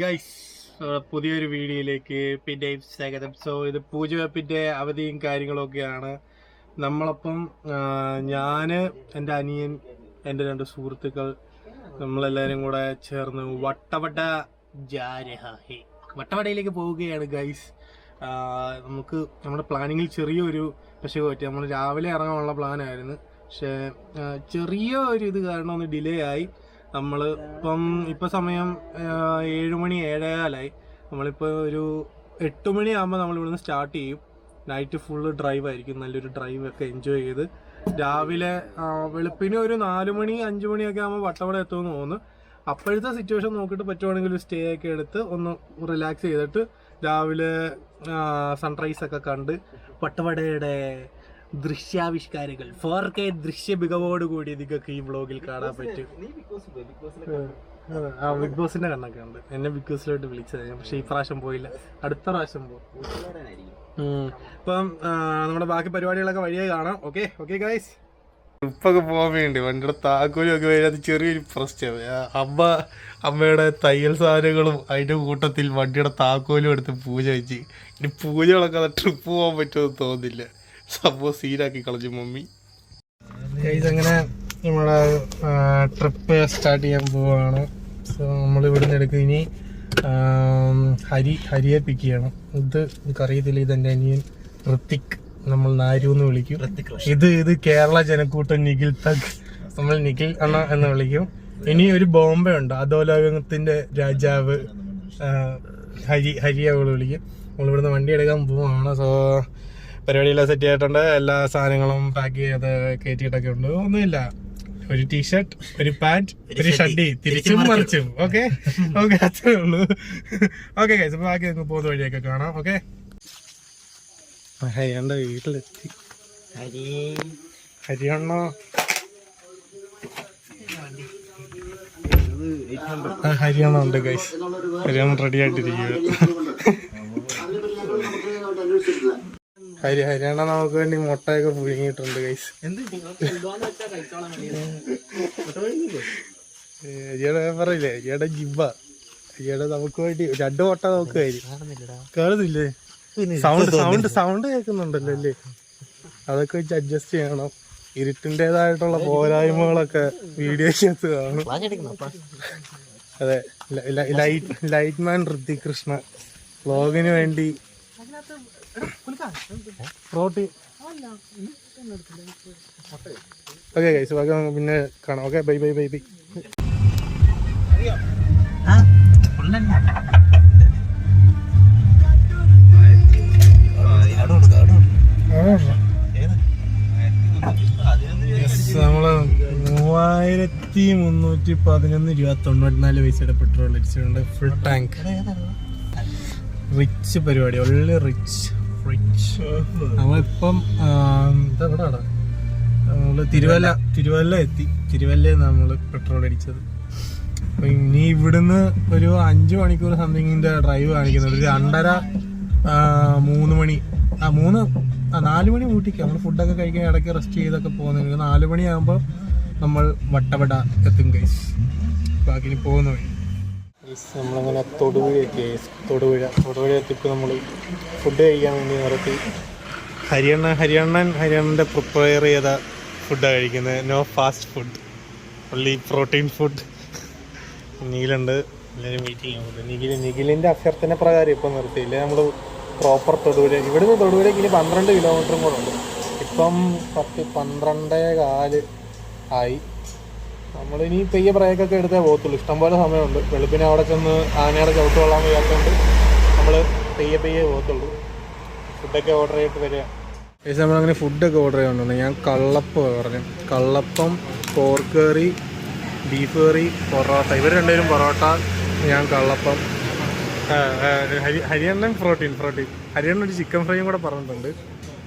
Guys പുതിയൊരു വീഡിയോയിലേക്ക് പിന്നെയും സ്വാഗതം. സോ ഇത് പൂജ വെപ്പിന്റെ അവധിയും കാര്യങ്ങളൊക്കെയാണ്. നമ്മളപ്പം ഞാൻ എന്റെ അനിയൻ എന്റെ രണ്ട് സുഹൃത്തുക്കൾ നമ്മളെല്ലാവരും കൂടെ ചേർന്ന് വട്ടവട ജാരഹേ വട്ടവടയിലേക്ക് പോവുകയാണ് ഗൈസ് നമുക്ക് നമ്മുടെ പ്ലാനിങ്ങിൽ ചെറിയൊരു പക്ഷേ പറ്റി. നമ്മൾ രാവിലെ ഇറങ്ങാനുള്ള പ്ലാനായിരുന്നു പക്ഷേ ചെറിയ ഒരു ഇത് കാരണം ഒന്ന് ഡിലേ ആയി. നമ്മൾ ഇപ്പം ഇപ്പം സമയം ഏഴ് മണി ഏഴേകാലായി. നമ്മളിപ്പോൾ ഒരു എട്ട് മണിയാകുമ്പോൾ നമ്മൾ ഇവിടുന്ന് സ്റ്റാർട്ട് ചെയ്യും. നൈറ്റ് ഫുള്ള് ഡ്രൈവ് ആയിരിക്കും. നല്ലൊരു ഡ്രൈവ് ഒക്കെ എൻജോയ് ചെയ്ത്. രാവിലെ വെളുപ്പിന് ഒരു നാല് മണി അഞ്ച് മണിയൊക്കെ ആകുമ്പോൾ വട്ടവട എത്തുമെന്ന് തോന്നുന്നു. അപ്പോഴത്തെ സിറ്റുവേഷൻ നോക്കിയിട്ട് പറ്റുവാണെങ്കിൽ ഒരു സ്റ്റേ ഒക്കെ എടുത്ത് ഒന്ന് റിലാക്സ് ചെയ്തിട്ട് രാവിലെ സൺറൈസ് ഒക്കെ കണ്ട് വട്ടവടയുടെ ദൃശ്യാവിഷ്കാരങ്ങൾ ഫോർ കെ ദൃശ്യ മികവോട് കൂടി നിങ്ങൾക്ക് ഈ വ്ളോഗിൽ കാണാൻ പറ്റും. ആ ബിഗ് ബോസിന്റെ കണ്ണൊക്കെ ഉണ്ട് എന്നെ ബിഗ് ബോസിലോട്ട് വിളിച്ചത് പക്ഷെ ഈ പ്രാവശ്യം പോയില്ല. അടുത്ത പ്രാവശ്യം പോകും. ഇപ്പം നമ്മുടെ ബാക്കി പരിപാടികളൊക്കെ വഴിയായി കാണാം. ഓക്കെ ഓക്കെ ഗൈസ് ട്രിപ്പൊക്കെ പോകാൻ വേണ്ടി വണ്ടിയുടെ താക്കോലും ഒക്കെ അത് ചെറിയൊരു പ്രശ്നം. അമ്മ അമ്മയുടെ തയ്യൽ സാധനങ്ങളും അതിന്റെ കൂട്ടത്തിൽ വണ്ടിയുടെ താക്കോലും എടുത്ത് പൂജ വെച്ച്. ഇനി പൂജകളൊക്കെ അത് ട്രിപ്പ് പോകാൻ പറ്റുമെന്ന് തോന്നുന്നില്ല. സംഭവം സീനാക്കി കളഞ്ഞു മമ്മി. ഇതങ്ങനെ നമ്മുടെ ട്രിപ്പ് സ്റ്റാർട്ട് ചെയ്യാൻ പോവാണ്. സോ നമ്മൾ ഇവിടുന്ന് എടുക്കുക ഇനി ഹരി ഹരിയെ പിക്ക് ചെയ്യണം. ഇത് എനിക്കറിയത്തില്ല ഇതെന്റെ അനിയൻ ഋത്തിക് നമ്മൾ നാരു എന്ന് വിളിക്കും. ഇത് ഇത് കേരള ജനക്കൂട്ടം നിഖിൽ തക്. നമ്മൾ നിഖിൽ അണ്ണ എന്ന് വിളിക്കും. ഇനി ഒരു ബോംബെ ഉണ്ട്. അധോലോകത്തിന്റെ രാജാവ് ഹരി ഹരി അവൾ വിളിക്കും. നമ്മൾ ഇവിടുന്ന് വണ്ടി എടുക്കാൻ പോവാണ്. സോ പരിപാടിയെല്ലാം സെറ്റ് ചെയ്തിട്ടുണ്ട്. എല്ലാ സാധനങ്ങളും പാക്ക് ചെയ്ത് കയറ്റിയിട്ടൊക്കെ ഉണ്ട്. ഒന്നുമില്ല. ഒരു ടീഷർട്ട് ഒരു പാന്റ് ഒരു ഷഡി തിരിച്ചും മറിച്ചും. ഓക്കെ ഓക്കെ അത്രേ ഉള്ളൂ. ഓക്കെ ഗൈസ് അപ്പൊ ബാക്കി നിങ്ങൾക്ക് പോകുന്ന വഴിയൊക്കെ കാണാം. ഓക്കെ ഹരിയണ്ട വീട്ടിലെത്തി. ഹരിയണ്ണോ ഹരിയണ്ണ ഉണ്ട് ഗൈസ് ഹരിയണ്ണ റെഡി ആയിട്ടിരിക്കുക ഹരി ഹരിയാണ നമുക്ക് വേണ്ടി മുട്ടയൊക്കെ പുഴുങ്ങിയിട്ടുണ്ട് ഗൈസ് അരിയുടെ പറയില്ലേ അരിയുടെ ജിബ അരിയുടെ നമുക്ക് വേണ്ടി രണ്ട് മുട്ട നോക്കുമായിരിക്കും കാണുന്നില്ലേ സൗണ്ട് സൗണ്ട് സൗണ്ട് കേൾക്കുന്നുണ്ടല്ലോ അല്ലേ? അതൊക്കെ വെച്ച് അഡ്ജസ്റ്റ് ചെയ്യണം. ഇരുട്ടിന്റെതായിട്ടുള്ള പോരായ്മകളൊക്കെ വീഡിയോയ്ക്കകത്ത് കാണും. അതെ light light man Hrithik Krishna വ്ളോഗിന് വേണ്ടി പ്രോട്ടീൻ ഓക്കെ ഗൈസ് ബാക്കി പിന്നെ കാണാം. Okay bye bye bye bye. നമ്മൾ മൂവായിരത്തി മുന്നൂറ്റി പതിനൊന്ന് രൂപ തൊണ്ണൂറ്റിനാല് പൈസയുടെ പെട്രോൾ അടിച്ചിട്ടുണ്ട്. ഫുൾ ടാങ്ക് റിച്ച് പരിപാടി. റിച്ച് റിച്ച് നമ്മളിപ്പം ഇതെവിടാണ് നമ്മൾ തിരുവല്ല തിരുവല്ല എത്തി. തിരുവല്ല നമ്മൾ പെട്രോൾ അടിച്ചത്. അപ്പൊ ഇനി ഇവിടുന്ന് ഒരു അഞ്ചു മണിക്കൂർ സംതിങ്ങിന്റെ ഡ്രൈവ് കാണിക്കുന്നത് ഒരു രണ്ടര മൂന്ന് മണി ആ മൂന്ന് ആ നാല് മണി ഊട്ടിക്ക്. നമ്മൾ ഫുഡൊക്കെ കഴിക്കാൻ ഇടയ്ക്ക് റെസ്റ്റ് ചെയ്തൊക്കെ പോകുന്നുണ്ട് നാല് മണിയാകുമ്പോൾ നമ്മൾ വട്ടവട എത്തും ഗൈസ് ബാക്കി പോകുന്ന വഴി. നമ്മളങ്ങനെ തൊടുപുഴയൊക്കെ തൊടുപുഴ. തൊടുപുഴ എത്തിയപ്പോൾ നമ്മൾ ഫുഡ് കഴിക്കാൻ വേണ്ടി നിർത്തി ഹരിയണ്ണ ഹരിയണ്ണൻ ഹരിയണ്ണന്റെ പ്രിപ്പയർ ചെയ്ത ഫുഡാണ് കഴിക്കുന്നത് no fast food only protein food നീലുണ്ട് എല്ലാവരും വെയിറ്റ് ചെയ്യാൻ പോകുന്നത് നിഖിൽ നിഖിലിന്റെ അഭ്യർത്ഥന പ്രകാരം ഇപ്പം നിർത്തിയില്ല? നമ്മൾ പ്രോപ്പർ തൊടുപുഴ. ഇവിടുന്ന് തൊടുപുഴയ്ക്ക് ഇനി പന്ത്രണ്ട് കിലോമീറ്ററും കൂടെ ഉണ്ട്. ഇപ്പം പത്ത് പന്ത്രണ്ടേ കാൽ ആയി. നമ്മളിനി പെയ്യ ബ്രേക്കൊക്കെ എടുത്തേ പോകത്തുള്ളൂ. ഇഷ്ടംപോലെ സമയമുണ്ട്. വെളുപ്പിനെ അവിടെ ചെന്ന് ആനയുടെ ചവിട്ട് കൊള്ളാൻ വയ്യാത്തതുകൊണ്ട് നമ്മൾ പെയ്യെ പെയ്യെ പോകത്തുള്ളൂ. ഫുഡൊക്കെ ഓർഡർ ചെയ്തിട്ട് വരിക. ഏകദേശം നമ്മളങ്ങനെ ഫുഡൊക്കെ ഓർഡർ ചെയ്യാനുണ്ട് ഞാൻ കള്ളപ്പം പറഞ്ഞു. Kallappam pork curry beef curry parotta. ഇവർ രണ്ടുപേരും പൊറോട്ട ഞാൻ കള്ളപ്പം. ഹരി- ഹരിയണ്ണൻ പ്രോട്ടീൻ പ്രോട്ടീൻ ഹരിയണ്ണൻ ഒരു ചിക്കൻ ഫ്രൈയും കൂടെ പറഞ്ഞിട്ടുണ്ട്.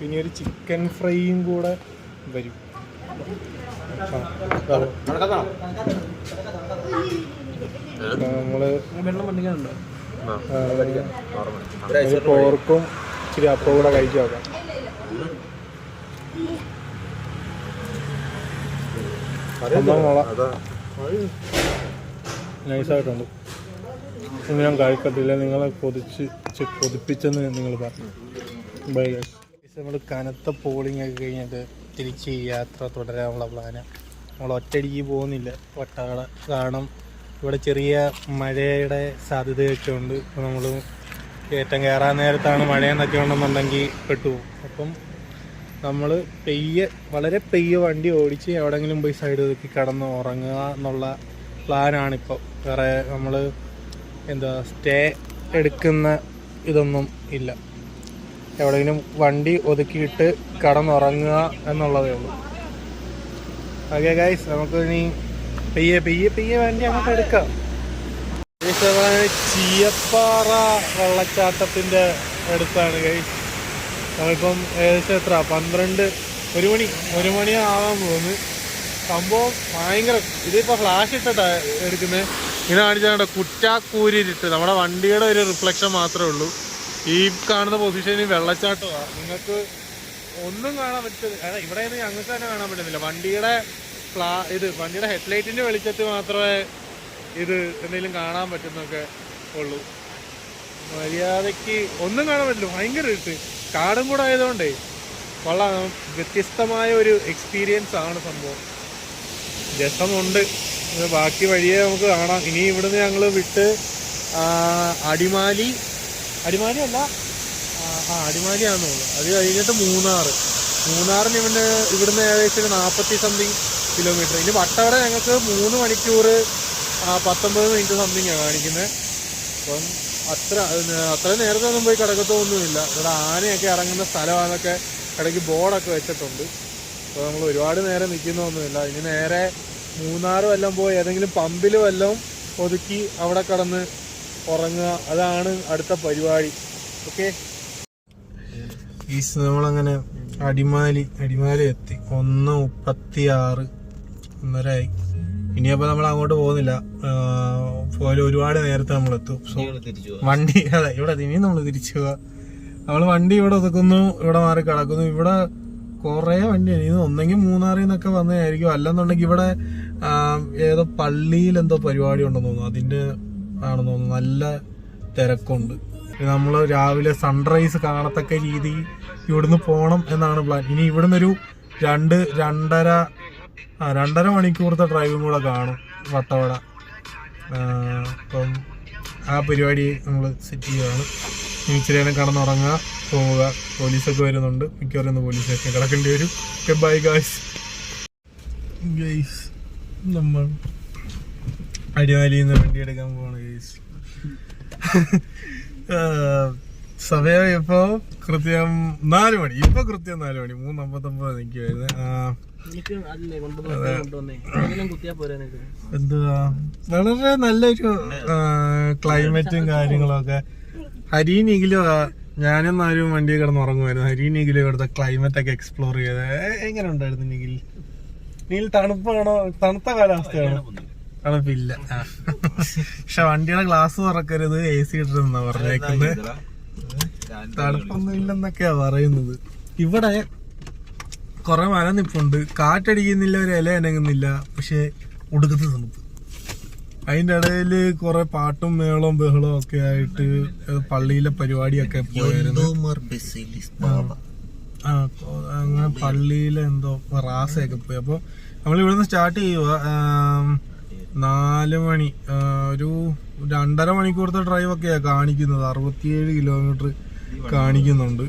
പിന്നെ ഒരു ചിക്കൻ ഫ്രൈയും കൂടെ വരും. നമ്മൾ പോർക്കും ഇച്ചിരി അപ്പം കൂടെ കഴിച്ചു നോക്കാം നൈസായിട്ടുണ്ട് ഞാൻ കഴിക്കത്തില്ല നിങ്ങളെ കൊതിച്ച് കൊതിപ്പിച്ചെന്ന് നിങ്ങൾ പറഞ്ഞു ബൈ നമ്മൾ കനത്ത പോളിംഗ് ഒക്കെ കഴിഞ്ഞിട്ട് തിരിച്ച് ഈ യാത്ര തുടരാനുള്ള പ്ലാന്. നമ്മൾ ഒറ്റയടിക്ക് പോകുന്നില്ല. വട്ടാള കാരണം ഇവിടെ ചെറിയ മഴയുടെ സാധ്യതയൊക്കെ ഉണ്ട്. അപ്പോൾ നമ്മൾ കയറ്റം കയറാൻ നേരത്താണ് മഴയെന്നൊക്കെ ഉണ്ടെന്നുണ്ടെങ്കിൽ പെട്ടുപോകും അപ്പം നമ്മൾ പെയ്യ വളരെ പെയ്യ വണ്ടി ഓടിച്ച് എവിടെങ്കിലും പോയി സൈഡ് ഒതുക്കി കിടന്ന് ഉറങ്ങുക എന്നുള്ള പ്ലാനാണിപ്പോൾ. വേറെ നമ്മൾ എന്താ സ്റ്റേ എടുക്കുന്ന ഇതൊന്നും ഇല്ല. എവിടെയെങ്കിലും വണ്ടി ഒതുക്കിയിട്ട് കടന്നുറങ്ങുക എന്നുള്ളതേ ഉള്ളൂ. ഓക്കെ ഗൈസ് നമുക്ക് ഇനി പെയ്യെ പെയ്യെ പെയ്യെ വണ്ടി അങ്ങോട്ട് എടുക്കാം. ചീയപ്പാറ വെള്ളച്ചാട്ടത്തിന്റെ അടുത്താണ് ഗൈസ് നമ്മളിപ്പം ഏകദേശം എത്ര? പന്ത്രണ്ട് ഒരു മണി ഒരു മണിയാവാൻ പോകുന്നു. സംഭവം ഭയങ്കര ഇതിപ്പോൾ ഫ്ലാഷ് ഇട്ടിട്ടാ എടുക്കുന്നത് ഇതാണ് കാണിച്ചാൽ കുറ്റാക്കൂരിട്ട് നമ്മുടെ വണ്ടിയുടെ ഒരു റിഫ്ലക്ഷൻ മാത്രമേ ഉള്ളൂ. ഈ കാണുന്ന പൊസിഷനിൽ വെള്ളച്ചാട്ടമാണ് നിങ്ങൾക്ക് ഒന്നും കാണാൻ പറ്റില്ല അല്ല ഇവിടെ നിന്ന് ഞങ്ങൾക്ക് തന്നെ കാണാൻ പറ്റുന്നില്ല വണ്ടിയുടെ ഫ്ലാ ഇത് വണ്ടിയുടെ ഹെഡ്ലൈറ്റിന്റെ വെളിച്ചത്തിൽ മാത്രമേ ഇത് എന്തെങ്കിലും കാണാൻ പറ്റുന്നൊക്കെ ഉള്ളൂ. മര്യാദയ്ക്ക് ഒന്നും കാണാൻ പറ്റില്ല. ഭയങ്കര ഇട്ട് കാടും കൂടെ ആയതുകൊണ്ടേ കൊള്ളാം. വ്യത്യസ്തമായ ഒരു എക്സ്പീരിയൻസ് ആണ് സംഭവം. രസമുണ്ട് ബാക്കി വഴിയെ നമുക്ക് കാണാം. ഇനി ഇവിടുന്ന് ഞങ്ങൾ വിട്ട് അടിമാലി അടിമാലി അല്ല ആ, അടിമാലിയാണെന്ന് തോന്നുന്നു. അത് കഴിഞ്ഞിട്ട് മൂന്നാർ മൂന്നാറിന് ഇവിടെ ഇവിടുന്ന് ഏകദേശം ഒരു നാൽപ്പത്തി സംതിങ് കിലോമീറ്റർ ഇനി വട്ടവട ഞങ്ങൾക്ക് മൂന്ന് മണിക്കൂർ പത്തൊമ്പത് മിനിറ്റ് സംതിങ് ആണ് കാണിക്കുന്നത് അപ്പം അത്ര അത്ര നേരത്തെ ഒന്നും പോയി കിടക്കത്തൊന്നുമില്ല ഇവിടെ ആനയൊക്കെ ഇറങ്ങുന്ന സ്ഥലമാണെന്നൊക്കെ ഇടയ്ക്ക് ബോർഡൊക്കെ വെച്ചിട്ടുണ്ട്. അപ്പോൾ നമ്മൾ ഒരുപാട് നേരം നിൽക്കുന്നൊന്നുമില്ല ഇനി നേരെ മൂന്നാർ വല്ലതും പോയി ഏതെങ്കിലും പമ്പിൽ വല്ലതും ഒതുക്കി അവിടെ കിടന്ന് ഉറങ്ങുക. അതാണ് അടുത്ത പരിപാടി. ഓക്കെ നമ്മളങ്ങനെ അടിമാലി അടിമാലി എത്തി. ഒന്ന് മുപ്പത്തി ആറ് ഒന്നരായി ഇനിയപ്പോ നമ്മൾ അങ്ങോട്ട് പോകുന്നില്ല. പോലെ ഒരുപാട് നേരത്തെ നമ്മൾ എത്തും സോ വണ്ടി അതെ ഇവിടെ ഇനിയും നമ്മൾ തിരിച്ചു പോവാ. നമ്മൾ വണ്ടി ഇവിടെ ഒതുക്കുന്നു ഇവിടെ മാറി കിടക്കുന്നു. ഇവിടെ കുറേ വണ്ടിയാണ് ഇത് ഒന്നെങ്കിൽ മൂന്നാറിൽ നിന്നൊക്കെ വന്നതായിരിക്കും. അല്ലെന്നുണ്ടെങ്കിൽ ഇവിടെ ഏതോ പള്ളിയിൽ എന്തോ പരിപാടി ഉണ്ടെന്ന് തോന്നുന്നു. അതിന്റെ ആണെന്ന് തോന്നുന്നു. നല്ല തിരക്കുണ്ട്. നമ്മൾ രാവിലെ സൺറൈസ് കാണത്തക്ക രീതി ഇവിടുന്ന് പോകണം എന്നാണ് പ്ലാൻ ഇനി ഇവിടുന്ന് ഒരു രണ്ട് രണ്ടര ആ രണ്ടര മണിക്കൂറത്തെ ഡ്രൈവും കൂടെ കാണും വട്ടവട. അപ്പം ആ പരിപാടി നമ്മൾ സെറ്റ് ചെയ്യുകയാണ് ഇച്ചിരി നേരം കടന്നുറങ്ങുക പോവുക. പോലീസൊക്കെ വരുന്നുണ്ട്. മിക്കവാറും ഇന്ന് പോലീസ് സ്റ്റേഷൻ കിടക്കേണ്ടി വരും. ബൈ ഗായ്സ് ഗൈസ് നമ്മൾ അടിമാലിയിൽ നിന്ന് വണ്ടി എടുക്കാൻ പോവാണ് ഗൈസ് സമയം ഇപ്പൊ കൃത്യം നാല് മണി. ഇപ്പൊ കൃത്യം നാല് മണി. മൂന്ന് അമ്പത്തൊമ്പത് നിനക്ക്. എന്തുവാ? വളരെ നല്ലൊരു ക്ലൈമറ്റും കാര്യങ്ങളൊക്കെ. ഹരിനെങ്കിലും ഞാനും ആരും വണ്ടി കിടന്ന് ഉറങ്ങുമായിരുന്നു. ഹരിനെങ്കിലും ഇവിടുത്തെ ക്ലൈമറ്റ് ഒക്കെ എക്സ്പ്ലോർ ചെയ്ത്. എങ്ങനെ ഉണ്ടായിരുന്നു നിഖിൽ? നീൽ തണുപ്പാണോ? തണുത്ത കാലാവസ്ഥയാണോ? തണുപ്പില്ല. പക്ഷെ വണ്ടിയുടെ ഗ്ലാസ് തുറക്കരുത് എ സി ഇട്ടിരുന്ന പറഞ്ഞേക്കുന്നത് തണുപ്പൊന്നും ഇല്ലെന്നൊക്കെയാ പറയുന്നത്. ഇവിടെ കുറെ മല നിപ്പുണ്ട്. കാറ്റടിക്കുന്നില്ല ഒരു ഇല അനങ്ങുന്നില്ല. പക്ഷെ ഒടുക്കത്തെ തണുപ്പ്. അതിന്റെ ഇടയിൽ കുറെ പാട്ടും മേളവും ബഹളവും ഒക്കെ ആയിട്ട് പള്ളിയിലെ പരിപാടിയൊക്കെ പോയായിരുന്നു. ആ അങ്ങനെ പള്ളിയിലെ എന്തോ റാസയൊക്കെ പോയി. അപ്പൊ നമ്മൾ ഇവിടുന്ന് സ്റ്റാർട്ട് ചെയ്യുക നാല് മണി ഒരു രണ്ടര മണിക്കൂറത്തെ ഡ്രൈവ് ഒക്കെയാ കാണിക്കുന്നത്. അറുപത്തിയേഴ് കിലോമീറ്റർ കാണിക്കുന്നുണ്ട്.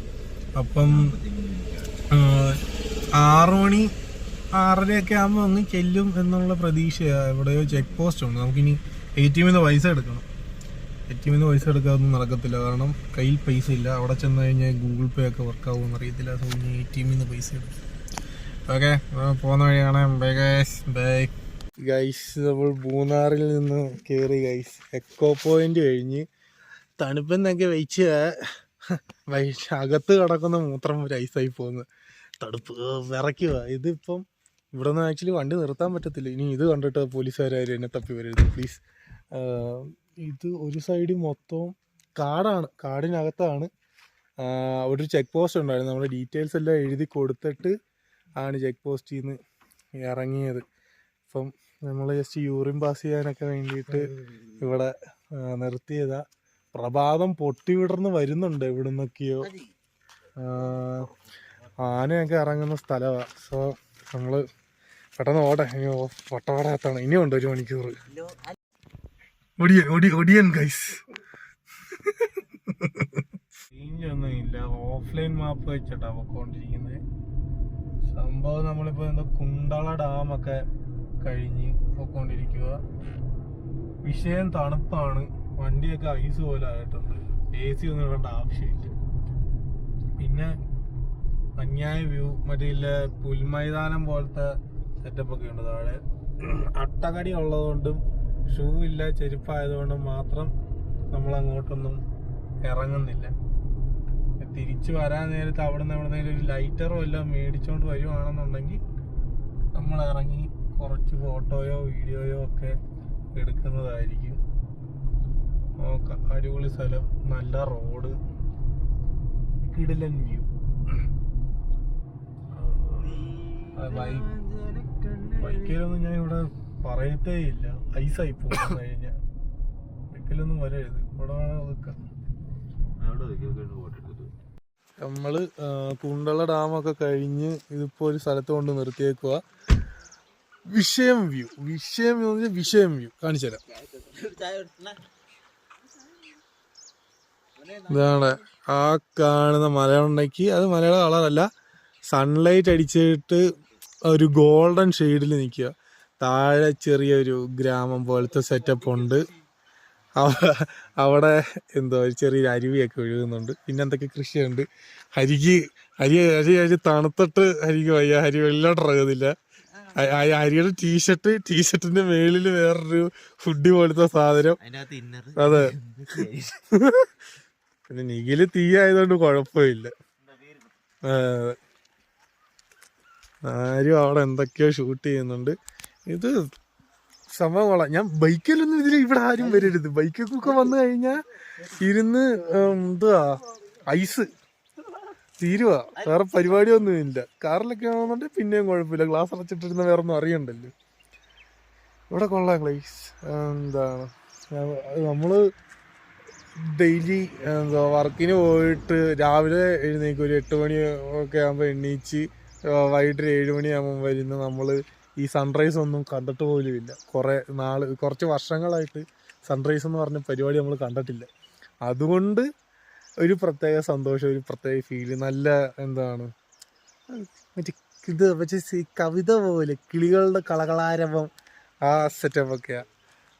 അപ്പം ആറ് മണി ആറരയൊക്കെ ആകുമ്പോൾ അങ്ങ് ചെല്ലും എന്നുള്ള പ്രതീക്ഷയാണ് എവിടെയോ ചെക്ക് പോസ്റ്റ് ഉണ്ട്. നമുക്കിനി എ ടി എമ്മിൽ നിന്ന് പൈസ എടുക്കണം. എ ടി എമ്മിൽ നിന്ന് പൈസ എടുക്കാതൊന്നും നടക്കത്തില്ല. കാരണം കയ്യിൽ പൈസ ഇല്ല. അവിടെ ചെന്ന് കഴിഞ്ഞാൽ ഗൂഗിൾ പേ ഒക്കെ വർക്ക് ആവുമെന്ന് അറിയത്തില്ല. സോ ഇനി എ ടി എമ്മിൽ നിന്ന് പൈസ എടുക്കും. ഓക്കെ പോകുന്ന വഴിയാണ്. ബൈ ഗൈസ് ബൈ ഗൈസ് നമ്മൾ മൂന്നാറിൽ നിന്ന് കയറി ഗൈസ് എക്കോ പോയിന്റ് കഴിഞ്ഞ് തണുപ്പെന്നൊക്കെ വെച്ച് അകത്ത് കിടക്കുന്ന മൂത്രം ഒരു ഐസായി പോകുന്നു തണുപ്പ് വിറയ്ക്കുക. ഇതിപ്പം ഇവിടെ നിന്ന് ആക്ച്വലി വണ്ടി നിർത്താൻ പറ്റത്തില്ല. ഇനി ഇത് കണ്ടിട്ട് പോലീസുകാരും എന്നെ തപ്പി വരരുത് പ്ലീസ് ഇത് ഒരു സൈഡ് മൊത്തം കാടാണ്. കാടിനകത്താണ്. അവിടെ ഒരു ചെക്ക് പോസ്റ്റ് ഉണ്ടായിരുന്നു. നമ്മുടെ ഡീറ്റെയിൽസ് എല്ലാം എഴുതി കൊടുത്തിട്ട് ആണ് ചെക്ക് പോസ്റ്റിൽ നിന്ന് ഇറങ്ങിയത്. അപ്പം നമ്മൾ ജസ്റ്റ് യൂറിൻ പാസ് ചെയ്യാനൊക്കെ വേണ്ടിയിട്ട് ഇവിടെ നിർത്തിയതാ. പ്രഭാതം പൊട്ടിവിടർന്ന് വരുന്നുണ്ട് ഇവിടെ നിന്നൊക്കെയോ ആനയൊക്കെ ഇറങ്ങുന്ന സ്ഥലമാണ് സോ നമ്മൾ പെട്ടെന്ന് ഓടെ. ഇനി എത്തണം എത്തണം ഇനിയുണ്ട് ഒരു മണിക്കൂർ ഒടിയൻ ഒടി ഒടിയൻ ഗൈസ് ഒന്നും ഇല്ല ഓഫ്ലൈൻ മാപ്പ് വെച്ചിട്ടാ പൊക്കോണ്ടിരിക്കുന്നത് സംഭവം നമ്മളിപ്പോ എന്താ കുണ്ടള ഡാമൊക്കെ കഴിഞ്ഞ് പോയിക്കൊണ്ടിരിക്കുക വിഷയം തണുപ്പാണ്. വണ്ടിയൊക്കെ ഐസ് പോലെ ആയിട്ടുണ്ട്. എ സി ഒന്നും ഇടേണ്ട ആവശ്യമില്ല. പിന്നെ അന്യായ വ്യൂ മറ്റേ ഇല്ല പുൽമൈതാനം പോലത്തെ സെറ്റപ്പ് ഒക്കെ ഉണ്ട് താഴെ. അട്ടകടി ഉള്ളതുകൊണ്ടും ഷൂ ഇല്ല ചെരുപ്പായതുകൊണ്ടും മാത്രം നമ്മൾ അങ്ങോട്ടൊന്നും ഇറങ്ങുന്നില്ല. തിരിച്ചു വരാൻ നേരത്ത് അവിടെ നിന്ന് എവിടെ ഒരു ലൈറ്ററോ എല്ലാം മേടിച്ചോണ്ട് വരുവാണെന്നുണ്ടെങ്കിൽ നമ്മൾ ഇറങ്ങി കുറച്ച് ഫോട്ടോയോ വീഡിയോയോ ഒക്കെ എടുക്കുന്നതായിരിക്കും. നോക്കാം അടിപൊളി സ്ഥലം നല്ല റോഡ് കിടിലൻ വ്യൂ ബൈക്കിലൊന്നും ഞാൻ ഇവിടെ പറയത്തേ ഇല്ല. ഐസായി പോകുന്ന കഴിഞ്ഞാൽ ബൈക്കിലൊന്നും വരരുത്. ഇവിടെ വേണം നിൽക്കാം നമ്മൾ ആ, കുണ്ടള ഡാമൊക്കെ കഴിഞ്ഞ് ഇതിപ്പോ ഒരു സ്ഥലത്ത് കൊണ്ട് നിർത്തിയേക്കുക വിഷയം വ്യൂ. വിഷയം വ്യൂ എന്ന് വിഷയം വ്യൂ. കാണിച്ചു തരാം. ഇതാണ് ആ കാണുന്ന മലയുണ്ടെങ്കിൽ അത് മലയുടെ കളറല്ല. സൺലൈറ്റ് അടിച്ചിട്ട് ഒരു ഗോൾഡൻ ഷെയ്ഡിൽ നിൽക്കുക. താഴെ ചെറിയൊരു ഗ്രാമം പോലത്തെ സെറ്റപ്പ് ഉണ്ട്. അവിടെ എന്തോ ഒരു ചെറിയൊരു അരുവിയൊക്കെ ഒഴുകുന്നുണ്ട്. പിന്നെ എന്തൊക്കെ കൃഷിയുണ്ട്? ഹരിക്ക് ഹരി ഹരി ഹരി തണുത്തിട്ട് ഹരിക്ക് വയ്യ. ഹരി വെള്ളോട്ട് ഇറങ്ങുന്നില്ല. ഹരിയുടെ ടീഷർട്ട് ടീഷർട്ടിന്റെ മേളിൽ വേറൊരു ഫുഡ് പോലത്തെ സാധനം. അതെ. പിന്നെ നിഖിൽ തീ ആയതുകൊണ്ട് കുഴപ്പമില്ല. ആരും അവിടെ എന്തൊക്കെയോ ഷൂട്ട് ചെയ്യുന്നുണ്ട്. ഇത് സംഭവം കൊള്ളാം. ഞാൻ ബൈക്കിലൊന്നും ഇതിൽ ഇവിടെ ആരും വരരുത്. ബൈക്കൊക്കെ വന്നു കഴിഞ്ഞാൽ ഇരുന്ന് എന്താ എന്തുവാ? ഐസ്. തീരുവാ. വേറെ പരിപാടിയൊന്നും ഇല്ല. കാറിലൊക്കെ ആണെന്നുണ്ടെങ്കിൽ പിന്നെയും കുഴപ്പമില്ല. ഗ്ലാസ് അടച്ചിട്ടിരുന്ന വേറെ ഒന്നും അറിയണ്ടല്ലോ. ഇവിടെ കൊള്ളാം ഗ്ലൈസ്. എന്താണ് നമ്മൾ ഡെയിലി എന്താ വർക്കിന് പോയിട്ട് രാവിലെ എഴുന്നേക്കും ഒരു എട്ട് മണി ഒക്കെ ആകുമ്പോൾ എണ്ണീച്ച് ആ, വൈകിട്ട് ഏഴ് മണിയാകുമ്പോൾ വരുന്ന നമ്മൾ ഈ സൺറൈസ് ഒന്നും കണ്ടിട്ട് പോലും ഇല്ല കുറേ നാൾ കുറച്ച് വർഷങ്ങളായിട്ട് സൺറൈസ് എന്ന് പറഞ്ഞ പരിപാടി നമ്മൾ കണ്ടിട്ടില്ല. അതുകൊണ്ട് ഒരു പ്രത്യേക സന്തോഷം ഒരു പ്രത്യേക ഫീൽ നല്ല എന്താണ് മറ്റേ ഇത് പക്ഷേ കവിത പോലെ കിളികളുടെ കളകളാരവം ആ സെറ്റപ്പ് ഒക്കെയാ.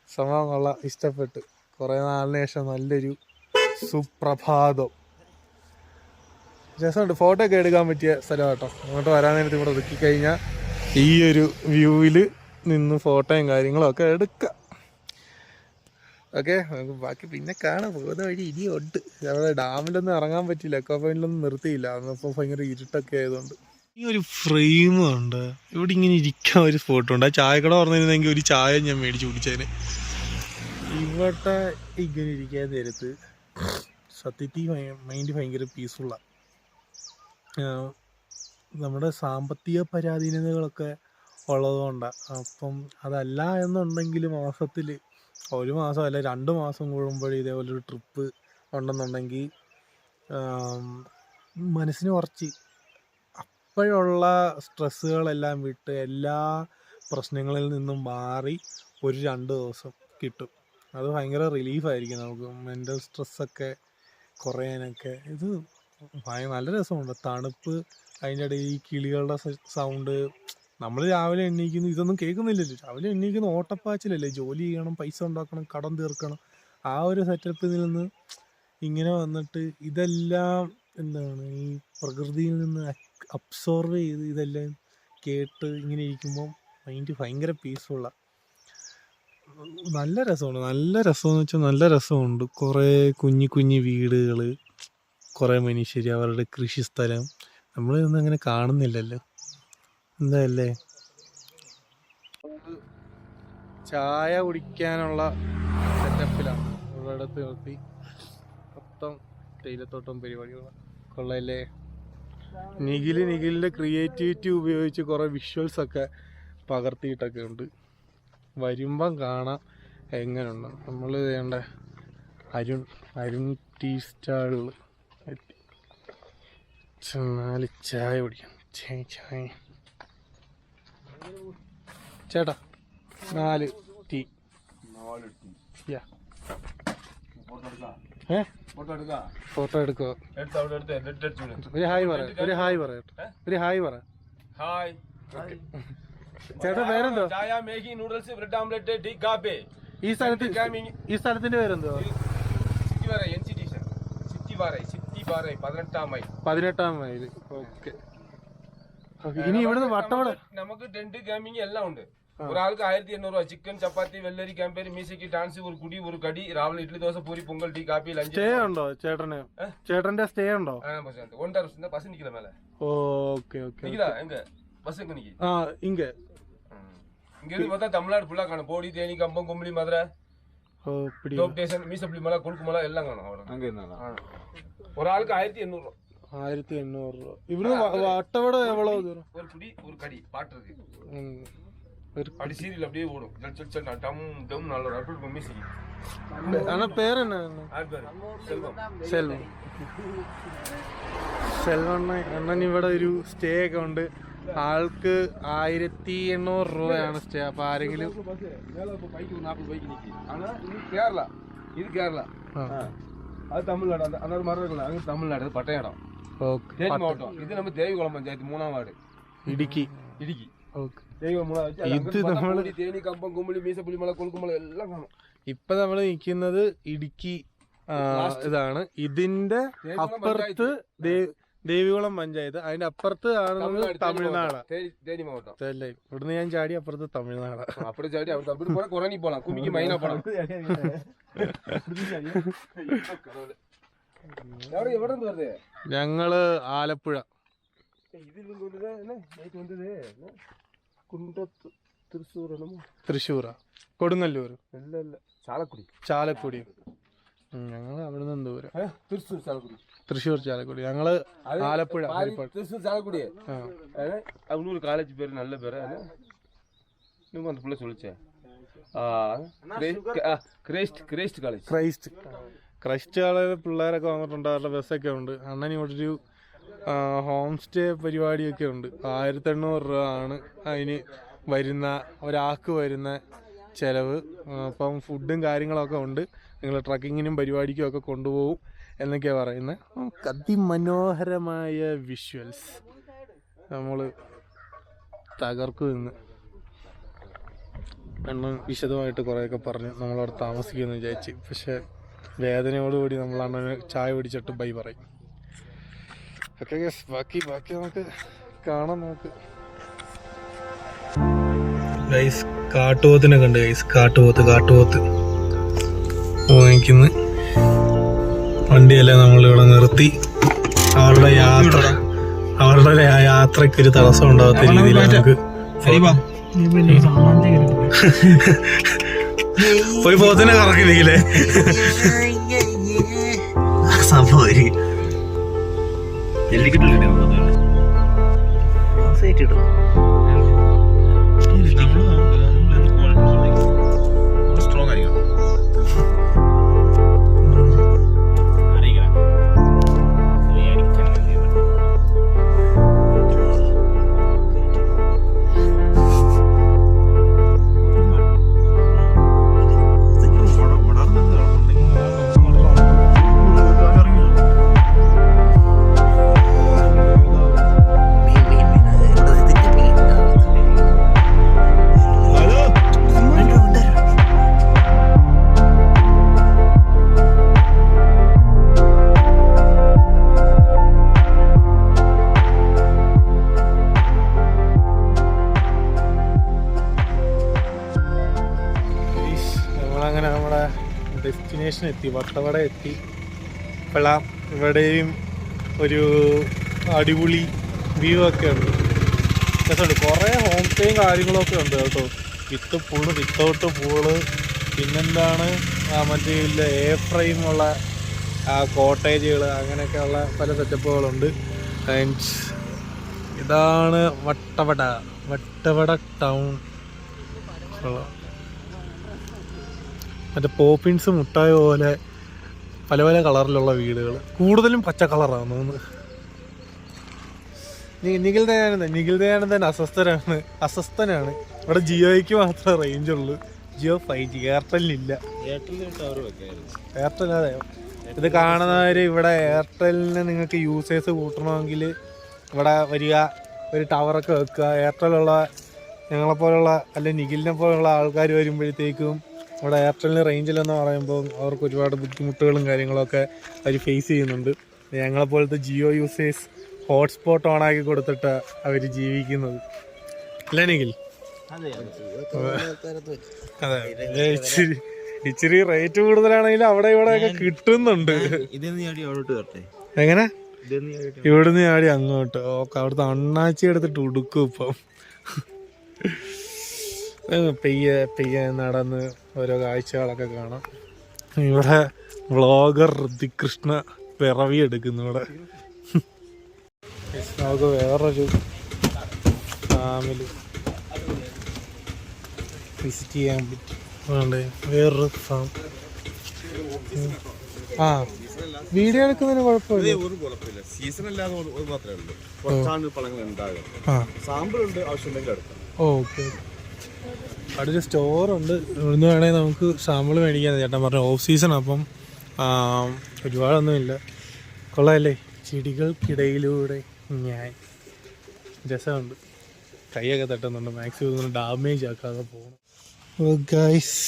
സംഭവം കൊള്ളാം ഇഷ്ടപ്പെട്ടു കുറേ നാളിന് ശേഷം നല്ലൊരു സുപ്രഭാതം. രസമുണ്ട്. ഫോട്ടോ ഒക്കെ എടുക്കാൻ പറ്റിയ സ്ഥലം കേട്ടോ അങ്ങോട്ട് വരാൻ നേരത്ത് ഇവിടെ ഒതുക്കി കഴിഞ്ഞാൽ ഈ ഒരു വ്യൂവിൽ നിന്ന് ഫോട്ടോയും കാര്യങ്ങളൊക്കെ എടുക്കാം. ഓക്കെ നമുക്ക് ബാക്കി പിന്നെ കാണാം. പോകുന്ന വഴി ഇനിയുണ്ട്. അവിടെ ഡാമിലൊന്നും ഇറങ്ങാൻ പറ്റില്ല എക്കോ പോയിന്റിലൊന്നും നിർത്തിയില്ല. അന്നപ്പോൾ ഭയങ്കര ഇരുട്ടൊക്കെ ആയതുകൊണ്ട്. ഈ ഒരു ഫ്രെയിം ഉണ്ട്. ഇവിടെ ഇങ്ങനെ ഇരിക്കാൻ ഒരു സ്പോട്ട് ഉണ്ട്. ആ ചായക്കട പറഞ്ഞിരുന്നെങ്കിൽ ഒരു ചായ ഞാൻ മേടിച്ച് കുടിച്ചതിന് ഇവിടെ ഇങ്ങനെ ഇരിക്കാൻ നേരത്ത് സത്യത്തിൽ മൈൻഡ് ഭയങ്കര പീസ്ഫുള്ളാണ് നമ്മുടെ സാമ്പത്തിക പരാധീനതകളൊക്കെ ഉള്ളതുകൊണ്ടാണ് അപ്പം അതല്ല എന്നുണ്ടെങ്കിൽ മാസത്തിൽ ഒരു മാസം അല്ല രണ്ട് മാസം കൂടുമ്പോൾ ഇതേപോലെ ഒരു ട്രിപ്പ് ഉണ്ടെന്നുണ്ടെങ്കിൽ മനസ്സിന് കുറച്ച് അപ്പോഴുള്ള സ്ട്രെസ്സുകളെല്ലാം വിട്ട് എല്ലാ പ്രശ്നങ്ങളിൽ നിന്നും മാറി ഒരു രണ്ട് ദിവസം കിട്ടും. അത് ഭയങ്കര റിലീഫായിരിക്കും നമുക്ക്. മെന്റൽ സ്ട്രെസ്സൊക്കെ കുറയാനൊക്കെ. ഇത് നല്ല രസമുണ്ട്. തണുപ്പ് അതിന്റെ ഇടയിൽ ഈ കിളികളുടെ സൗണ്ട് നമ്മൾ രാവിലെ എണ്ണീക്കുന്നു ഇതൊന്നും കേൾക്കുന്നില്ലല്ലോ. രാവിലെ എണ്ണീക്കുന്ന ഓട്ടപ്പാച്ചിലല്ലേ? ജോലി ചെയ്യണം പൈസ ഉണ്ടാക്കണം കടം തീർക്കണം. ആ ഒരു സെറ്റപ്പിൽ നിന്ന് ഇങ്ങനെ വന്നിട്ട് ഇതെല്ലാം എന്താണ്? ഈ പ്രകൃതിയിൽ നിന്ന് അബ്സോർവ് ചെയ്ത് ഇതെല്ലാം കേട്ട് ഇങ്ങനെ ഇരിക്കുമ്പോൾ മൈൻഡ് ഭയങ്കര പീസ്ഫുള്ളാണ് നല്ല രസമാണ് നല്ല രസമെന്ന് വെച്ചാൽ നല്ല രസമുണ്ട്. കുറേ കുഞ്ഞു കുഞ്ഞു വീടുകൾ കുറേ മനുഷ്യർ അവരുടെ കൃഷിസ്ഥലം നമ്മളിതൊന്നും അങ്ങനെ കാണുന്നില്ലല്ലോ. എന്തല്ലേ ചായ കുടിക്കാനുള്ള സെറ്റപ്പിലാണ് ഒരിടത്ത് നിർത്തി. മൊത്തം തേയിലത്തോട്ടം പരിപാടികളാണ് കൊള്ളല്ലേ നിഖിൽ നിഖിലിന്റെ ക്രിയേറ്റിവിറ്റി ഉപയോഗിച്ച് കുറേ വിഷ്വൽസ് ഒക്കെ പകർത്തിയിട്ടൊക്കെ ഉണ്ട്. വരുമ്പം കാണാം എങ്ങനെയുണ്ട്. നമ്മൾ വേണ്ട അരുൺ അരുൺ ടീ നാല് ചായ കുടിക്കാം. ചായ ചായ. ചേട്ടാ നാല് ടീ. ഫോട്ടോ എടുക്കോ? ഒരു ഹായ് പറ ഒരു ഹായ് പറ ഒരു ഹായ് പറ. ഹായ്. ചേട്ടാ പേരെന്തോ ചായ Maggi noodles bread omelette tea കാപ്പി. ഈ സ്ഥലത്ത് ഈ സ്ഥലത്തിന്റെ പേരെന്തോ സിറ്റി വരെ എൻ സിറ്റി സിറ്റി വരെ സിറ്റി വരെ പതിനെട്ടാം മൈൽ പതിനെട്ടാം മൈല് ഓക്കെ ഇനി ഇവിടുന്ന് വട്ടവട നമുക്ക് ടെന്റ് ക്യാമ്പിങ് എല്ലാം ഉണ്ട് ഒരാൾക്ക് ആയിരത്തി എണ്ണൂറ് രൂപ ചിക്കൻ ചപ്പാത്തി വെള്ളരി ക്യാമ്പേര് മീസയ്ക്ക് ഡാൻസ് ഒരു കുടി ഒരു കടി രാവിലെ ഇഡ്ലി ദോശ പൂരി പൊങ്കൽ ടീ കാപ്പി ലഞ്ച് സ്റ്റേ ഉണ്ടോ ചേട്ടന് ചേട്ടന്റെ സ്റ്റേ ഉണ്ടോ ஒன்றரை வருஷம் தான் பஸ் நிக்கல மேல ஓகே ஓகே நிக்குதா எங்க பஸ் எங்க நிக்கி ஆ இங்க இங்க இருந்து பார்த்தா தமிழ்நாடு ஃபுல்லா காணும் போடி தேனி கம்பம் கும்பலி மதுரை ஓ இப்படி டோப் ஸ்டேஷன் மீசப்பள்ளி மலை குறுக்கு மலை எல்லாம் காணும் அவ்வளோ அங்க இருந்தாலும் ஆ. ஒரு ஆளுக்கு ஆயிரத்தி எண்ணூறு ரூபா ആയിരത്തി എണ്ണൂറ് രൂപ ഇവിടുന്ന് വ- വട്ടവട എവ്വളോ ദൂരം ஒரு குடி ஒரு கடி பாட்டு இருக்கு ഉം. ഒരു அப்படி சீரியல் அப்படியே ஓடும் ஜல் ஜல் ஜல் டம் டம் நல்ல ஒரு அற்புதம் மியூசிக் അണ്ണ പേരെന്നാ ஆறு பேர் செல்வம் സെൽവം സെൽവണ്ണ അണ്ണൻ ഇവിടെ ഒരു സ്റ്റേ ഒക്കെ ഉണ്ട് ആൾക്ക് ആയിരത്തി എണ്ണൂറ് രൂപയാണ് സ്റ്റേ അപ്പൊ ആരെങ്കിലും மேல இப்போ பைக்கு ஒரு நாற்பது பைக்கு நிக்கி ஆனா இது கேரளா இது கேரளா ആ, அது தமிழ்நாடு அந்த அந்த ஒரு மரம் இருக்குல்ல அது தமிழ்நாடு அது பட்டய இடம் ഓക്കെ தேனி மாவட்டம் இது நம்ம தேவிகுளம் பஞ்சாயத்து மூணாம் வார்டு ഇടുക്കി இடுக்கி ഓക്കെ தேவிகுளம் மூணாவது வச்சு இது இது நம்ம நம்மளு- தேனி கம்பம் கும்பலி மீசப்புள்ளி மலை கொழுக்கு மலை எல்லாம் காணும் ഇപ്പൊ നമ്മൾ നിൽക്കുന്നത് ഇടുക്കി ആ, ഇതാണ് ഇതിന്റെ ദേവികുളം അപ്പുറത്ത് ദേ- ദേവികുളം പഞ്ചായത്ത്. അതിന്റെ അപ്പുറത്ത് ആണ് തമിഴ്നാട് തെല്ലേ. ഇവിടുന്ന് ഞാൻ ചാടി അപ്പുറത്ത് തമിഴ്നാട്. ചാടി കുറഞ്ഞി മൈന ഞങ്ങൾ ആലപ്പുഴ. കുണ്ടത്ത് തൃശ്ശൂർ കൊടുങ്ങല്ലൂർ ചാലക്കുടി. ചാലക്കുടി. ഉം, ഞങ്ങള് അവിടുന്ന് ദൂരം ஆ, திருச்சூர் சாலக்குடி തൃശ്ശൂർ ചാലക്കുടി ഞങ്ങള് அது ആലപ്പുഴ பாதி ഹരിപ്പാട് திருச்சூர் சாலக்குடி ആ இன்னொரு காலேஜ் பேர் நல்ல பேர் இன்னும் அந்த பிள்ளை சொல்லிச்சே Christ Christ college Christ Christ ആളെ പിള്ളേരൊക്കെ വന്നിട്ടുണ്ട് അവരുടെ ബസ്സൊക്കെ ഉണ്ട് അണ്ണൻ ഇവിടെ ഒരു ഹോം സ്റ്റേ പരിപാടിയൊക്കെ ഉണ്ട് ആയിരത്തി എണ്ണൂറ് രൂപ ആണ് അതിന് വരുന്ന ഒരാൾക്ക് വരുന്ന ചിലവ് ആ, അപ്പം ഫുഡും കാര്യങ്ങളൊക്കെ ഉണ്ട് നിങ്ങൾ ട്രക്കിങ്ങിനും പരിപാടിക്കും ഒക്കെ കൊണ്ടുപോകും എന്നൊക്കെയാണ് പറയുന്നത് അതിമനോഹരമായ വിഷ്വൽസ് നമ്മൾ തകർക്കും ഇന്ന്. എണ്ണം വിശദമായിട്ട് കുറേയൊക്കെ പറഞ്ഞു നമ്മളവിടെ താമസിക്കുമെന്ന് വിചാരിച്ച്. പക്ഷേ വേദനയോടുകൂടി നമ്മൾ അണ്ണന് ചായ പിടിച്ചിട്ട് ബൈ പറയും. ഓക്കെ ഗസ് ബാക്കി ബാക്കി നമുക്ക് കാണാം നമുക്ക്. ഗൈസ് കാട്ടുപോത്തിനെ കണ്ട് ഗൈസ് കാട്ടുപോത്ത് കാട്ടുപോത്ത്. വാങ്ങിക്കുന്നു. വണ്ടിയെല്ലാം നമ്മളിവിടെ നിർത്തി. അവരുടെ യാത്ര. അവരുടെ ആ യാത്രയ്ക്ക് ഒരു തടസ്സം ഉണ്ടാവാത്ത രീതിയിൽ നമുക്ക് പോയി പോത്തിനെ കറക്കില്ലേ സംഭവം സ്ട്രോങ് ഡെസ്റ്റിനേഷൻ എത്തി വട്ടവട എത്തി. ഇപ്പോഴാം ഇവിടെയും ഒരു അടിപൊളി വ്യൂ ഒക്കെ ഉണ്ട്. രസമുണ്ട്. കുറേ ഹോം സ്റ്റേയും കാര്യങ്ങളൊക്കെ ഉണ്ട് കേട്ടോ. വിത്ത് ഫുള്ള് വിത്തൗട്ട് പൂൾ പിന്നെന്താണ്? മറ്റേ ഇല്ല എ ഫ്രെയിമുള്ള കോട്ടേജുകൾ അങ്ങനെയൊക്കെയുള്ള പല സെറ്റപ്പുകളുണ്ട് ആൻഡ് ഇതാണ് വട്ടവട. വട്ടവട ടൗൺ കൊള്ളാം. മറ്റേ പോപ്പിൻസ് മുട്ടായ പോലെ പല പല കളറിലുള്ള വീടുകൾ കൂടുതലും പച്ച കളറാണ് തോന്നുന്നു. നിഖിൽ ദയാനന്ദൻ നിഖിൽ ദയാനന്ദൻ അസ്വസ്ഥനാണ് അസ്വസ്ഥനാണ്. ഇവിടെ ജിയോയ്ക്ക് മാത്രമേ റേഞ്ച് ഉള്ളൂ. ജിയോ ഫൈവ് ജി എയർടെല്ലില്ല എയർടെൽ അതെ. ഇത് കാണുന്നവർ ഇവിടെ എയർടെല്ലിന് നിങ്ങൾക്ക് യൂസേഴ്സ് കൂട്ടണമെങ്കിൽ ഇവിടെ വരിക ഒരു ടവറൊക്കെ വെക്കുക. എയർടെലുള്ള ഞങ്ങളെപ്പോലുള്ള അല്ലെങ്കിൽ നിഖിലിനെ പോലുള്ള ആൾക്കാർ വരുമ്പോഴത്തേക്കും ഇവിടെ എയർടെലിന് റേഞ്ചിലെന്ന് പറയുമ്പോൾ അവർക്ക് ഒരുപാട് ബുദ്ധിമുട്ടുകളും കാര്യങ്ങളൊക്കെ അവർ ഫേസ് ചെയ്യുന്നുണ്ട്. ഞങ്ങളെപ്പോലത്തെ ജിയോ യൂസേഴ്സ് ഹോട്ട്സ്പോട്ട് ഓണാക്കി കൊടുത്തിട്ട് അവർ ജീവിക്കുന്നത്. അല്ലെങ്കിൽ അതെ ഇച്ചിരി ഇച്ചിരി റേറ്റ് കൂടുതലാണെങ്കിൽ അവിടെ ഇവിടെ ഒക്കെ കിട്ടുന്നുണ്ട്. എങ്ങനെ? ഇവിടുന്ന് ചാടി അങ്ങോട്ട്. ഓക്കെ അവിടുത്തെ അണ്ണാച്ചി എടുത്തിട്ട് ഉടുക്കും ഇപ്പം. പെയ്യെ പെയ്യെ നടന്ന് ഓരോ കാഴ്ചകളൊക്കെ കാണാം. ഇവിടെ വ്ളോഗർ ഋതികൃഷ്ണ പിറവി എടുക്കുന്നു ഇവിടെ. നമുക്ക് വേറൊരു ഫാമിലി വിസിറ്റ് ചെയ്യാൻ പറ്റും. വേണ്ടേ? വേറൊരു ഫാം. ആ വീഡിയോ എടുക്കുന്നതിന് കുഴപ്പമില്ല. ഒരു കുഴപ്പമില്ല. സീസൺ അല്ലാതെ ഒരു- മാത്രമേ ഉള്ളൂ. കുറച്ചാണ് പഴങ്ങൾ ഉണ്ടാകും. ആ. സാമ്പിൾ ഉണ്ട് ആവശ്യമുണ്ടെങ്കിൽ എടുക്കാം. ഓക്കെ. ഒരു സ്റ്റോറുണ്ട് ഇവിടുന്ന് വേണമെങ്കിൽ നമുക്ക് സാമ്പിൾ മേടിക്കാൻ ചേട്ടൻ പറഞ്ഞു ഓഫ് സീസൺ അപ്പം ഒരുപാടൊന്നുമില്ല. കൊള്ളാമല്ലേ ചെടികൾക്കിടയിലൂടെ ഞാൻ രസമുണ്ട്. കൈയൊക്കെ തട്ടുന്നുണ്ട്. മാക്സിമം ഇതൊന്നും ഡാമേജ് ആക്കാതെ പോകണം ഗൈസ്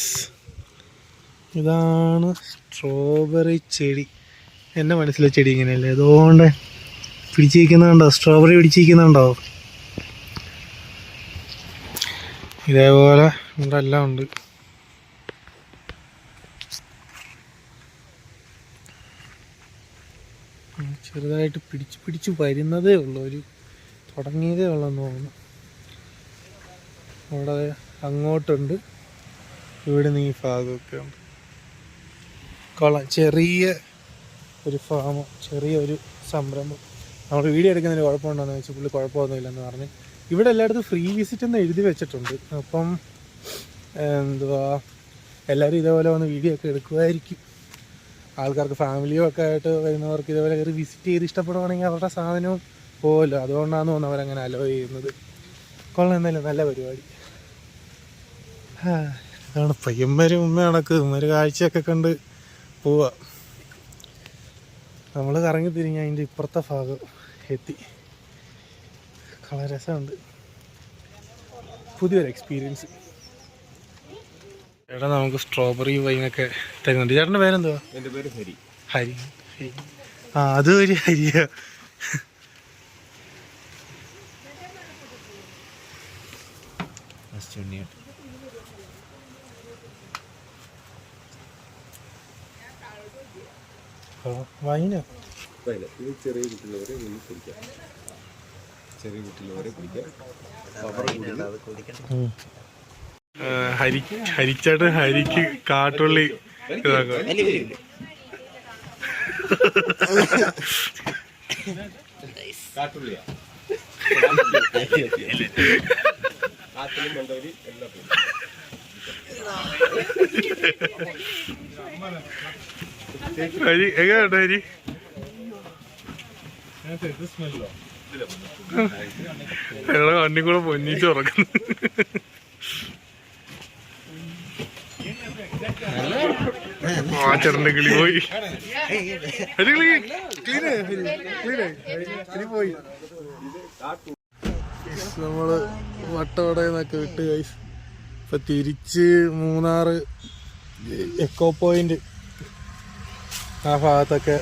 ഇതാണ് സ്ട്രോബെറി ചെടി. എന്റെ മനസ്സിലെ ചെടി ഇങ്ങനെയല്ലേ? അതുകൊണ്ട് പിടിച്ചിരിക്കുന്നുണ്ടോ സ്ട്രോബെറി പിടിച്ചിരിക്കുന്നുണ്ടോ ഇതേപോലെ ഇവിടെ എല്ലാം ഉണ്ട് ചെറുതായിട്ട് പിടിച്ച് പിടിച്ച് വരുന്നതേ ഉള്ളൂ. ഒരു തുടങ്ങിയതേ ഉള്ളെന്ന് തോന്നുന്നു. അവിടെ അങ്ങോട്ടുണ്ട്. ഇവിടെ നിന്ന് ഈ ഭാഗമൊക്കെ ഉണ്ട്. കൊള്ളാം. ചെറിയ ഒരു ഫാമോ ചെറിയ ഒരു സംരംഭം. നമ്മൾ വീഡിയോ എടുക്കുന്നതിന് കുഴപ്പമുണ്ടോയെന്ന് വെച്ചാൽ പുള്ളി കുഴപ്പമൊന്നുമില്ലെന്ന് പറഞ്ഞ് ഇവിടെ എല്ലായിടത്തും ഫ്രീ വിസിറ്റ് എന്ന് എഴുതി വെച്ചിട്ടുണ്ട്. അപ്പം എന്തുവാ എല്ലാവരും ഇതേപോലെ വന്ന് വീഡിയോ ഒക്കെ എടുക്കുമായിരിക്കും ആൾക്കാർക്ക് ഫാമിലിയും ഒക്കെ ആയിട്ട് വരുന്നവർക്ക് ഇതേപോലെ കയറി വിസിറ്റ് ചെയ്ത് ഇഷ്ടപ്പെടുവാണെങ്കിൽ അവരുടെ സാധനവും പോകുമല്ലോ അതുകൊണ്ടാണ് തോന്നുന്നു അവരങ്ങനെ അലോ ചെയ്യുന്നത്. കൊള്ളാം എന്തായാലും നല്ല പരിപാടി. അതാണ് ഇതാണ് പയ്യന്മാരും ഉമ്മ കണക്ക് ഉമ്മര് കാഴ്ചയൊക്കെ കണ്ട് പോവാ. നമ്മൾ കറങ്ങി തിരിഞ്ഞ് അതിന്റെ ഇപ്പുറത്തെ ഭാഗം എത്തി. കളർ രസമുണ്ട്. പുതിയൊരു എക്സ്പീരിയൻസ് ചേട്ടാ നമുക്ക് സ്ട്രോബെറി വൈനൊക്കെ തരുന്നുണ്ട്. ചേട്ടന്റെ പേരെന്തുവാ? എന്റെ പേര് ഹരി. ഹരി. ആ അത് ഒരു ഹരിയ. വൈനോ ഇത് ചെറിയ വരെ നിന്ന് കുടിക്കാം. ചെറിയ കുട്ടിയുള്ളവരെ കുടിക്കാം. ഹരിക്ക് ആ, ഹരി ഹരിച്ചേട്ടൻ ഹരിക്ക് കാട്ടുള്ളി ഹരി കാട്ടുള്ളിയാ. കാട്ടിലും മണ്ടവരി എല്ലാം പോകും ഹരി എങ്ങനെയുണ്ട് ഹരി ഞങ്ങളെ വണ്ടി കൂടെ പൊന്നിട്ട് ഉറക്കുന്നു ആ ചേട്ടന്റെ കിളി പോയി. എന്നൊക്കെ പോയി. നമ്മൾ വട്ടവടയെന്നൊക്കെ വിട്ട് കൈസ് ഇപ്പൊ തിരിച്ച് മൂന്നാറ് എക്കോ പോയിന്റ് ആ ഭാഗത്തൊക്കെ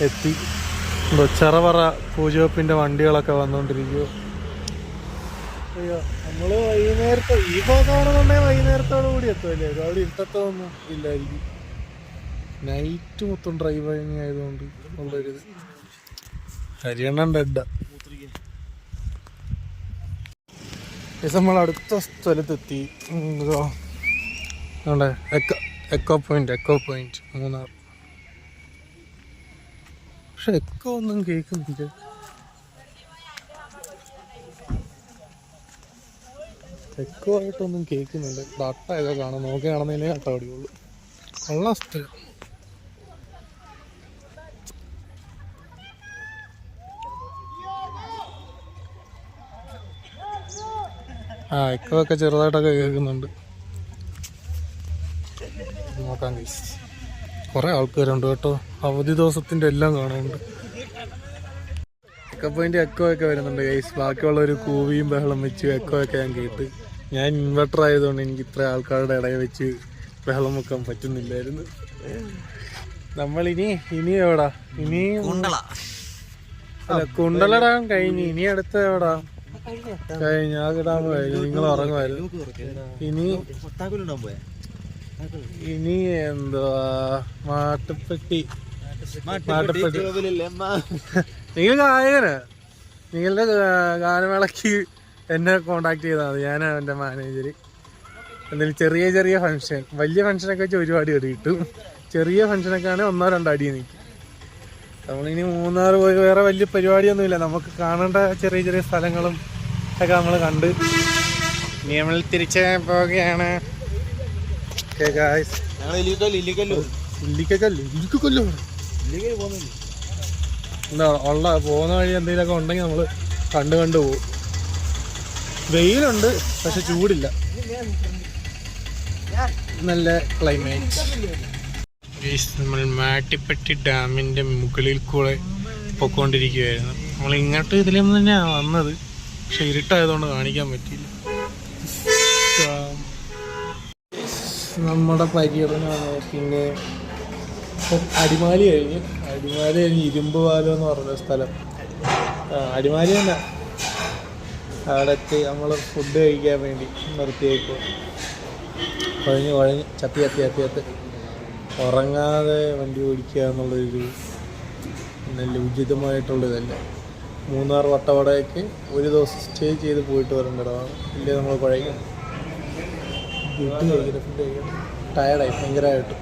എത്തി. ചെറവറ പൂജവെപ്പിന്റെ വണ്ടികളൊക്കെ വന്നുകൊണ്ടിരിക്കുക അയ്യോ നമ്മൾ വൈകുന്നേരത്തെ ഈ ഭാഗമാണെന്നുണ്ടെങ്കിൽ വൈകുന്നേരത്തോടു കൂടി എത്തുമല്ലേ അവിടെ ഇരുട്ടത്തൊന്നും ഇല്ലായിരിക്കും. നൈറ്റ് മൊത്തം ഡ്രൈവിങ് ആയതുകൊണ്ട് ഉള്ളൊരിത്. ഹരിയണ്ണൻ ഡെഡ നമ്മൾ അടുത്ത സ്ഥലത്തെത്തി. Echo point echo point Munnar. പക്ഷെ എക്കോ ഒന്നും കേൾക്കുന്നില്ല. എക്കോ ആയിട്ടൊന്നും കേൾക്കുന്നില്ല. ഡാട്ട ഏതോ കാണാം നോക്കി കാണുന്നതിനെ കട്ട അടിയുള്ളൂ. ഉള്ള സ്ഥലം. ആ ഇക്കൊക്കെ ചെറുതായിട്ടൊക്കെ കേൾക്കുന്നുണ്ട്. നോക്കാം ഗൈസ് കുറേ ആൾക്കാരുണ്ട് കേട്ടോ. അവധി ദിവസത്തിന്റെ എല്ലാം കാണുന്നുണ്ട് എക്കപ്പോയിന്റെ എക്കോ ഒക്കെ വരുന്നുണ്ട് ഗൈസ് ബാക്കിയുള്ള ഒരു കൂവിയും ബഹളം വെച്ച് എക്കോ ഒക്കെ ഞാൻ കേട്ട്. ഞാൻ ഇൻവെർട്ടർ ആയതുകൊണ്ട് എനിക്ക് ഇത്ര ആൾക്കാരുടെ ഇടയിൽ വെച്ച് ബഹളം വെക്കാൻ പറ്റുന്നില്ലായിരുന്നു. നമ്മളിനി ഇനി എവിടാ? ഇനി അല്ല കുണ്ടലടാൻ കഴിഞ്ഞു. ഇനി അടുത്ത എവിടാ? കഴിഞ്ഞ ആ കിടാൻ കഴിഞ്ഞു നിങ്ങൾ ഉറങ്ങുമായിരുന്നു. ഇനി ഇനി എന്തുവാ മാട്ടുപ്പെട്ടി. മാട്ടുപ്പെട്ടി. നിങ്ങൾ ഗായകന്. നിങ്ങളുടെ ഗാനമേളക്ക് എന്നെ കോണ്ടാക്ട് ചെയ്താൽ മതി ഞാനാണ് എന്റെ മാനേജർ എന്തെങ്കിലും ചെറിയ ചെറിയ ഫംഗ്ഷൻ വലിയ ഫംഗ്ഷനൊക്കെ വെച്ച് ഒരുപാട് അടി കിട്ടും. ചെറിയ ഫംഗ്ഷനൊക്കെ ആണെങ്കിൽ ഒന്നോ രണ്ടോ അടി നിൽക്കും. നമ്മളിനി മൂന്നാർ പോയി വേറെ വലിയ പരിപാടിയൊന്നുമില്ല. നമുക്ക് കാണേണ്ട ചെറിയ ചെറിയ സ്ഥലങ്ങളും ഒക്കെ നമ്മൾ കണ്ട്. ഇനി നമ്മൾ തിരിച്ച് പോവുകയാണ്. Okay, ഗായ്സ് ഇല്ലിക്കക്കല്ലോ? എന്താ ഉള്ള പോകുന്ന വഴി എന്തെങ്കിലുമൊക്കെ ഉണ്ടെങ്കിൽ നമ്മൾ കണ്ടു കണ്ടു പോകും വെയിലുണ്ട് പക്ഷെ ചൂടില്ല. നല്ല ക്ലൈമറ്റ് നമ്മൾ മാട്ടിപ്പെട്ടി ഡാമിന്റെ മുകളിൽ കൂടെ പൊക്കോണ്ടിരിക്കുകയായിരുന്നു നമ്മൾ ഇങ്ങോട്ട് ഇതിലൊന്നും തന്നെയാണ് വന്നത്. പക്ഷെ ഇരുട്ടായതുകൊണ്ട് കാണിക്കാൻ പറ്റിയില്ല ആ, നമ്മുടെ പര്യടനമാണ്. പിന്നെ അടിമാലി കഴിഞ്ഞ് അടിമാലി കഴിഞ്ഞ് ഇരുമ്പ് പാലം എന്ന് പറഞ്ഞ സ്ഥലം. അടിമാലി തന്നെ. അവിടെ എത്തി നമ്മൾ ഫുഡ് കഴിക്കാൻ വേണ്ടി നിർത്തിയേക്കും. കുഴഞ്ഞ് കുഴഞ്ഞ് ചത്തി ചത്തി ചത്തി ചത്തി. ഉറങ്ങാതെ വണ്ടി ഓടിക്കുക എന്നുള്ളൊരു നല്ല ഉചിതമായിട്ടുള്ള ഇതല്ല. മൂന്നാർ വട്ടവടയൊക്കെ ഒരു ദിവസം സ്റ്റേ ചെയ്ത് പോയിട്ട് വരേണ്ടതാണ് ഇല്ലേ നമ്മൾ കുഴയും ഫുഡ് കഴിക്കണം ഫുഡ് കഴിക്കണം ടയർഡായി ഭയങ്കരമായിട്ട്.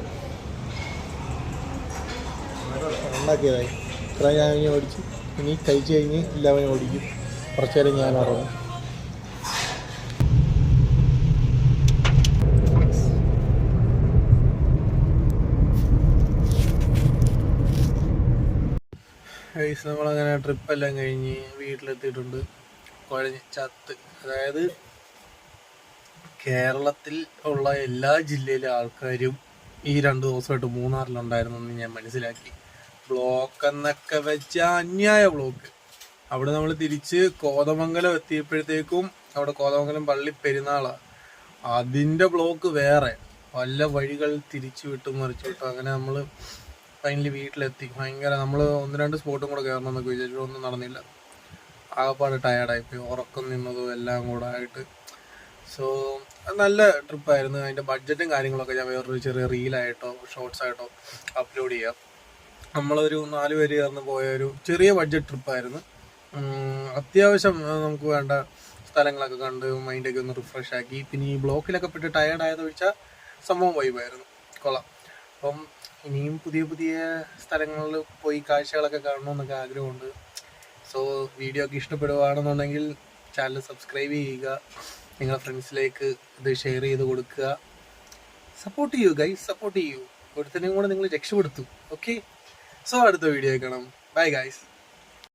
ഉണ്ടാക്കിയതായി ഇത്ര ഞാൻ ഇനി ഓടിച്ചു. ഇനി കഴിച്ച് കഴിഞ്ഞ് എല്ലാവരും ഓടിക്കും. കുറച്ച് നേരം ഞാൻ ഉറങ്ങും. നമ്മളങ്ങനെ ട്രിപ്പെല്ലാം കഴിഞ്ഞ് വീട്ടിലെത്തിയിട്ടുണ്ട്. കുഴഞ്ഞ് ചത്ത്. അതായത് കേരളത്തിൽ ഉള്ള എല്ലാ ജില്ലയിലെ ആൾക്കാരും ഈ രണ്ട് ദിവസമായിട്ട് മൂന്നാറിലുണ്ടായിരുന്നു എന്ന് ഞാൻ മനസ്സിലാക്കി. ബ്ലോക്ക് എന്നൊക്കെ വെച്ച അന്യായ ബ്ലോക്ക്. അവിടെ നമ്മൾ തിരിച്ച് കോതമംഗലം എത്തിയപ്പോഴത്തേക്കും അവിടെ കോതമംഗലം പള്ളി പെരുന്നാളാണ് അതിന്റെ ബ്ലോക്ക് വേറെ. വല്ല വഴികൾ തിരിച്ചു വിട്ടു മറിച്ചു വിട്ടും അങ്ങനെ നമ്മൾ ഫൈനലി വീട്ടിലെത്തി. ഭയങ്കര നമ്മൾ ഒന്ന് രണ്ട് സ്പോട്ടും കൂടെ കയറണമെന്നൊക്കെ വിചാരിച്ചു ഒന്നും നടന്നില്ല. ആകെപ്പാട് ടയർഡായിപ്പോയി ഉറക്കം നിന്നതും എല്ലാം കൂടെ ആയിട്ട് സോ നല്ല ട്രിപ്പായിരുന്നു അതിന്റെ ബഡ്ജറ്റും കാര്യങ്ങളൊക്കെ ഞാൻ വേറൊരു ചെറിയ റീലായിട്ടോ ഷോർട്സ് ആയിട്ടോ അപ്ലോഡ് ചെയ്യാം. നമ്മളൊരു നാല് പേര് ചേർന്ന് പോയ ഒരു ചെറിയ ബഡ്ജറ്റ് ട്രിപ്പായിരുന്നു അത്യാവശ്യം നമുക്ക് വേണ്ട സ്ഥലങ്ങളൊക്കെ കണ്ട് മൈൻഡൊക്കെ ഒന്ന് റിഫ്രഷ് ആക്കി. പിന്നെ ഈ ബ്ലോക്കിലൊക്കെ പെട്ട് ടയർഡ് ആയത് വെച്ചാൽ സംഭവം വൈബായിരുന്നു കൊള്ളാം. അപ്പം ഇനിയും പുതിയ പുതിയ സ്ഥലങ്ങളിൽ പോയി കാഴ്ചകളൊക്കെ കാണണമെന്നൊക്കെ ആഗ്രഹമുണ്ട്. സോ വീഡിയോ ഒക്കെ ഇഷ്ടപ്പെടുകയാണെന്നുണ്ടെങ്കിൽ ചാനൽ സബ്സ്ക്രൈബ് ചെയ്യുക. നിങ്ങളുടെ ഫ്രണ്ട്സിലേക്ക് ഇത് ഷെയർ ചെയ്ത് കൊടുക്കുക. സപ്പോർട്ട് ചെയ്യൂ ഗൈസ് സപ്പോർട്ട് ചെയ്യൂ. ഒരുത്തനെയും കൂടെ നിങ്ങൾ രക്ഷപ്പെടുത്തു. ഓക്കെ സോ അടുത്ത വീഡിയോ കാണാം. Bye guys